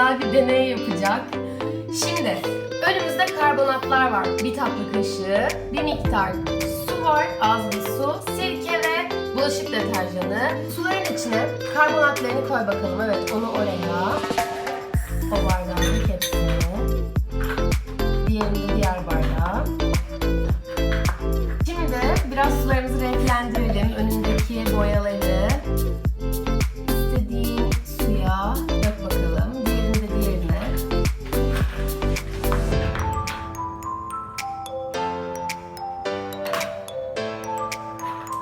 güzel bir deney yapacak. Şimdi önümüzde karbonatlar var. Bir tatlı kaşığı, bir miktar su var, az bir su, sirke ve bulaşık deterjanı. Suların içine karbonatlarını koy bakalım. Evet, onu oraya. O bardağın hepsini. Diğerini de diğer bardağa. Şimdi biraz sularımızı renklendirelim. Önündeki boyaları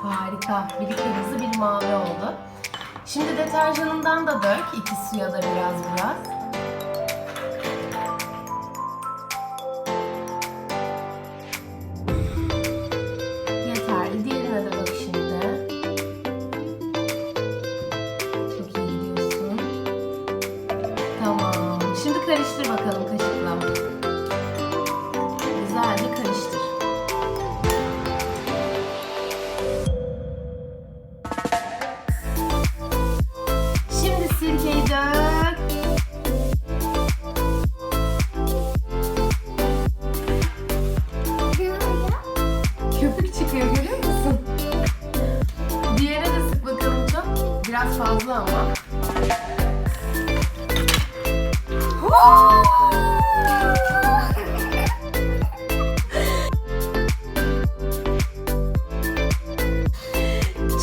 Harika. Biri kırmızı, biri mavi oldu. Şimdi deterjanından da dök. iki suya da biraz biraz. Tamam. Şimdi karıştır bakalım kaşıkla. Fazla ama.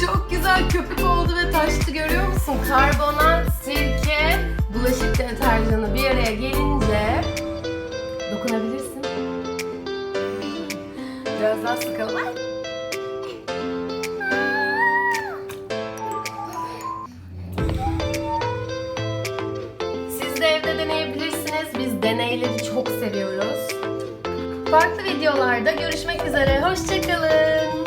Çok güzel köpük oldu ve taştı görüyor musun? Karbonat, sirke, bulaşık deterjanı bir araya gelince dokunabilirsin. Biraz daha sıkalım. Biz deneyleri çok seviyoruz. Farklı videolarda görüşmek üzere. Hoşçakalın.